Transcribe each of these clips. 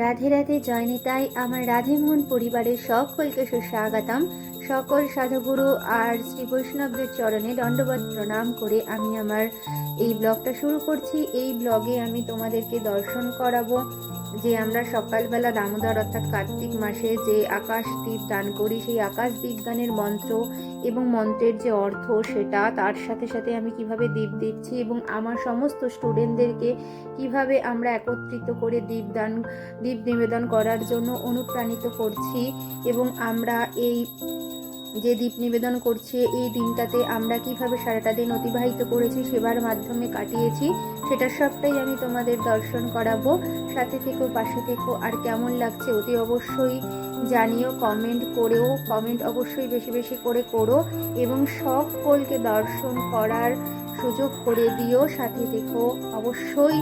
রাধে রাধে জয়নিতাই, আমার রাধে মোহন পরিবারের সকলকে সুস্বাগতম। সকল সাধুগুরু আর শ্রী বৈষ্ণবদের চরণে দণ্ডবত প্রণাম করে আমি আমার এই ব্লগটা শুরু করছি। এই ব্লগে আমি তোমাদেরকে দর্শন করাবো। যে আমরা সকালবেলা দামোদর অর্থাৎ কার্তিক মাসে যে আকাশ দ্বীপ দান করি, সেই আকাশ দ্বীপ দানের মন্ত্র এবং মন্ত্রের যে অর্থ সেটা, তার সাথে সাথে আমি কীভাবে দ্বীপ দিচ্ছি এবং আমার সমস্ত স্টুডেন্টদেরকে কীভাবে আমরা একত্রিত করে দীপদান দীপ নিবেদন করার জন্য অনুপ্রাণিত করছি এবং আমরা এই যে দীপ নিবেদন করছি, এই দিনটাতে আমরা কীভাবে সারাটা দিন অতিবাহিত করেছি সেবার মাধ্যমে কাটিয়েছি, সেটা সবটাই আমি তোমাদের দর্শন করাবো। সাথে থেকো, পাশে থেকো, আর কেমন লাগছে অতি অবশ্যই জানিও কমেন্ট করেও কমেন্ট অবশ্যই বেশি বেশি করে করো এবং সকলকে দর্শন করার সুযোগ করে দিও, সাথে থেকো, অবশ্যই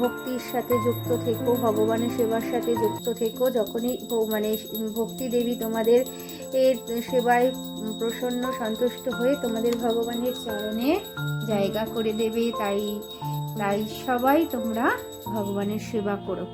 ভক্তির সাথে যুক্ত থেকো, ভগবানের সেবার সাথে যুক্ত থেকো, যখনই মানে ভক্তি দেবী তোমাদের এর সেবায় প্রসন্ন, সন্তুষ্ট হয়ে তোমাদের ভগবানের চরণে জায়গা করে দেবে, তাই তাই সবাই তোমরা ভগবানের সেবা করো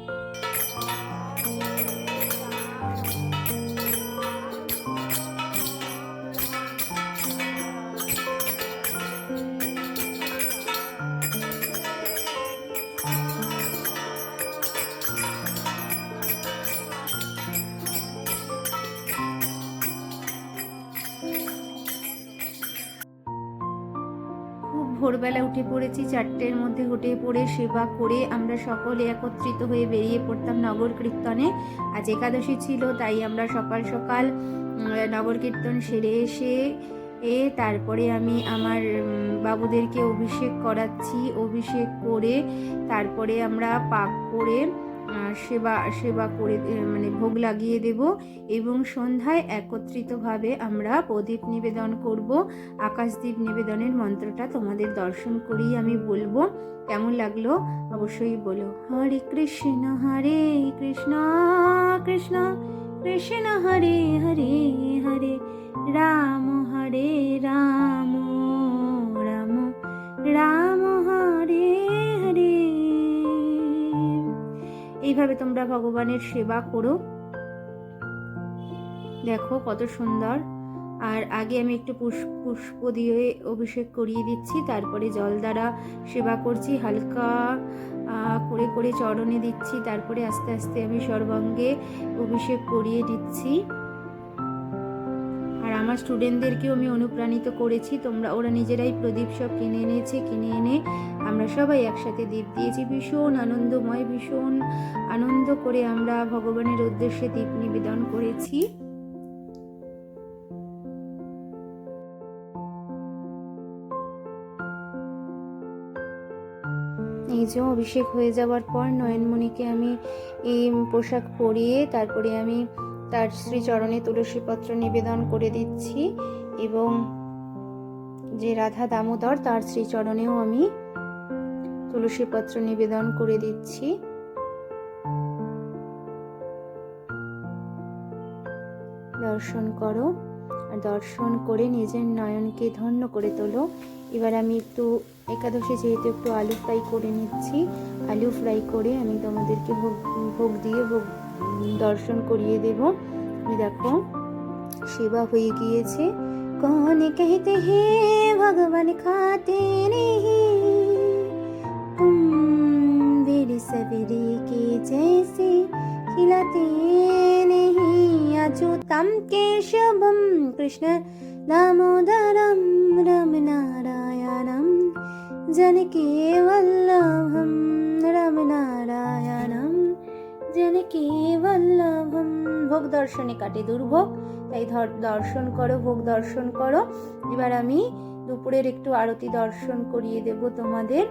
ভোরবেলা উঠে পড়েছি, চারটের মধ্যে উঠে পড়ে সেবা করে আমরা সকলে একত্রিত হয়ে বেরিয়ে পড়তাম নগর কীর্তনে। আজ একাদশী ছিল, তাই আমরা সকাল সকাল নগর কীর্তন সেরে এসে, এ তারপরে আমি আমার বাবুদেরকে অভিষেক করাচ্ছি, অভিষেক করে তারপরে আমরা পাক করে সেবা সেবা করে মানে ভোগ লাগিয়ে দেব এবং সন্ধ্যায় একত্রিতভাবে আমরা প্রদীপ নিবেদন করব। আকাশদ্বীপ নিবেদনের মন্ত্রটা তোমাদের দর্শন করেই আমি বলব। কেমন লাগল অবশ্যই বলো। হরে কৃষ্ণ হরে কৃষ্ণ কৃষ্ণ কৃষ্ণ হরে হরে হরে। রাম হরে রাম। এইভাবে তোমরা ভগবানের সেবা করো। দেখো কত সুন্দর। আর আগে আমি একটু পুষ্প পুষ্প দিয়ে অভিষেক করিয়ে দিচ্ছি, তারপরে জল দ্বারা সেবা করছি, হালকা করে করে চরণে দিচ্ছি, তারপরে আস্তে আস্তে আমি সর্বাঙ্গে অভিষেক করিয়ে দিচ্ছি। আমার স্টুডেন্টদেরকেও আমি অনুপ্রাণিত করেছি। তোমরা, ওরা নিজেরাই প্রদীপ সব কিনে এনেছে, কিনে এনে আমরা সবাই একসাথে দীপ দিয়েছি। ভীষণ আনন্দময়, ভীষণ আনন্দ করে আমরা ভগবানের উদ্দেশ্যে দীপ নিবেদন করেছি। এই যে অভিষেক হয়ে যাওয়ার পর নয়নমণিকে আমি এই পোশাক পরিয়ে তারপরে আমি তার শ্রীচরণে তুলসীপত্র নিবেদন করে দিচ্ছি এবং যে রাধা দামোদর, তার শ্রীচরণেও আমি তুলসীপত্র নিবেদন করে দিচ্ছি। দর্শন করো আর দর্শন করে নিজের নয়নকে ধন্য করে তোলো। এবার আমি একটু একাদশী যেহেতু একটু আলু ফ্রাই করে নিচ্ছি, আলু ফ্রাই করে আমি তোমাদেরকে ভোগ ভোগ দিয়ে ভোগ দর্শন করিয়ে দেব এই দেখো সেবা হয়ে গিয়েছে কন कहते हैं भगवान खाते नहीं तुम मेरे सवेरे के जैसे खिलाते नहीं अच्युतम केशवम कृष्ण दामोदरम रम नारायणम जनके वल्लभम रम নারায়ণম জনকে বল্লভম ভোগ দর্শনে কাটে দুর্ভোগ, তাই দর্শন করো, ভোগ দর্শন করো। এবার আমি দুপুরের একটু আরতি দর্শন করিয়ে দেব তোমাদের।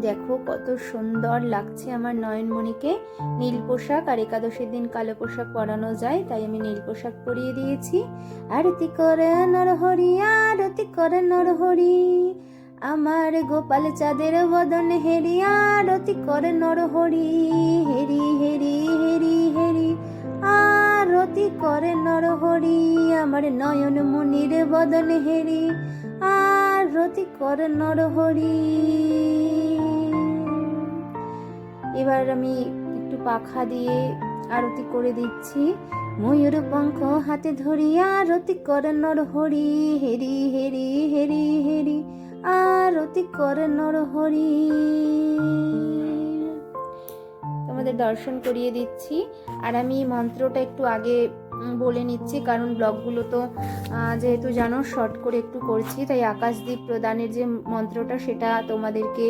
দেখো কত সুন্দর লাগছে আমার নয়নমণিকে। নীল পোশাক, আর একাদশীর দিন কালো পোশাক পরানো যায়, তাই আমি নীল পোশাক পরিয়ে দিয়েছি। আরতি করে নরহরি, আরতি করে নরহরি। আমার গোপাল চাঁদের বদন হেরি আরতি করে নরহরি হেরি হেরি হেরি হেরি আরতি করে নরহরি আমার নয়ন মনির বদন হেরি, আরতি করে নরহরি এবার আমি একটু পাখা দিয়ে আরতি করে দিচ্ছি। ময়ূর পঙ্খ হাতে ধরিয়া আরতি করে নর হরি, হেরি হেরি হেরি হেরি আরতি করে নর হরি। তোমাদের দর্শন করিয়ে দিচ্ছি। আর আমি মন্ত্রটা একটু আগে বলে নিচ্ছি, কারণ ব্লগগুলো তো যেহেতু জানো, শর্ট করে একটু করছি, তাই আকাশদ্বীপ প্রদানের যে মন্ত্রটা, সেটা তোমাদেরকে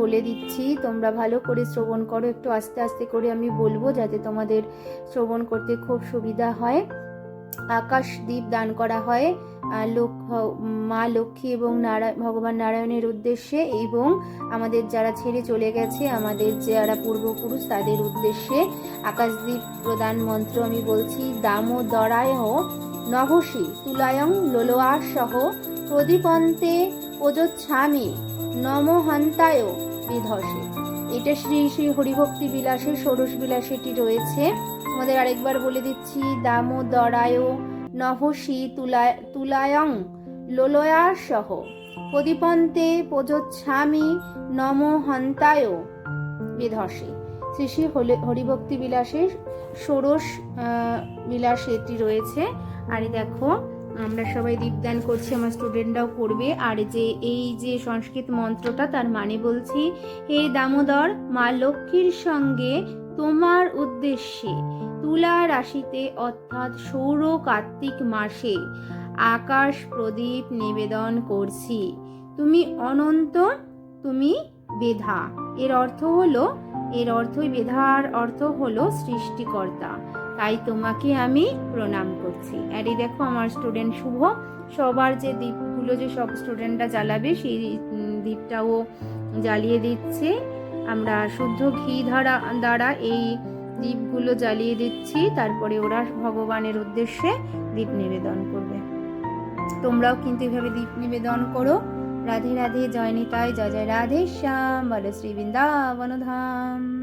বলে দিচ্ছি। তোমরা ভালো করে শ্রবণ করো, একটু আস্তে আস্তে করে আমি বলব, যাতে তোমাদের শ্রবণ করতে খুব সুবিধা হয়। আকাশ দ্বীপ দান করা হয় লোক মা লক্ষ্মী এবং নারায়ণ ভগবান নারায়ণের উদ্দেশ্যে এবং আমাদের যারা ছেড়ে চলে গেছে, আমাদের যারা পূর্বপুরুষ তাদের উদ্দেশ্যে আকাশদ্বীপ প্রদান মন্ত্র আমি বলছি, দামোদরায় নভসী তুলায়ং লোলোয়া সহ প্রদীপন্তে ওজচ্ছামি নমহন্তায় বিধসে। এটা শ্রী শ্রী হরিভক্তি বিলাসে ষোড়শ বিলাসেটি রয়েছে। আমাদের আরেকবার বলে দিচ্ছি দামোদরায় নভসী তুলায় তুলায়ং লোলয়া সহ। প্রদীপন্তে প্রজোচ্ছামি নমহন্তায় বিধসে শ্রী শ্রী হরিভক্তি বিলাসের ষোড়শ বিলাস এটি রয়েছে। আর দেখো, আমরা সবাই দীপদান করছি, আমার স্টুডেন্টরাও করবে। আর যে, এই যে সংস্কৃত মন্ত্রটা, তার মানে বলছি, হে দামোদর, মা লক্ষ্মীর সঙ্গে তোমার উদ্দেশ্যে তুলা রাশিতে অর্থাৎ সৌর কার্তিক মাসে আকাশ প্রদীপ নিবেদন করছি। তুমি অনন্ত, তুমি বেধা। এর অর্থ হলো, এর অর্থই বেধার অর্থ হলো সৃষ্টিকর্তা। তাই তোমাকে আমি প্রণাম করছি। আর এই দেখো আমার স্টুডেন্ট শুভ। সবার যে দ্বীপগুলো যে সব স্টুডেন্টরা জ্বালাবে, সেই দ্বীপটাও জ্বালিয়ে দিচ্ছে। আমরা শুদ্ধ ঘি ধারা, দ্বারা এই দ্বীপগুলো জ্বালিয়ে দিচ্ছি। তারপরে ওরা ভগবানের উদ্দেশ্যে দীপ নিবেদন করবে। তোমরাও কিন্তু এভাবে দীপ নিবেদন করো। রাধে রাধে, জয় নিতায় জয় জয় রাধে, শ্যাম, বলো শ্রী বৃন্দাবন ধাম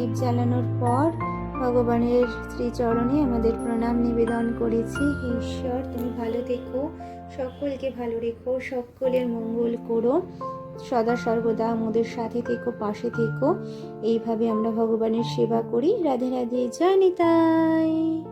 দীপ জ্বালানোর পর ভগবানের শ্রীচরণে আমাদের প্রণাম নিবেদন করেছি। হে ঈশ্বর, তুমি ভালো থেকো, সকলকে ভালো রেখো, সকলের মঙ্গল করো। সদা সর্বদা আমাদের সাথে থেকো, পাশে থেকো। এইভাবে আমরা ভগবানের সেবা করি। রাধে রাধে, জয় নিতাই।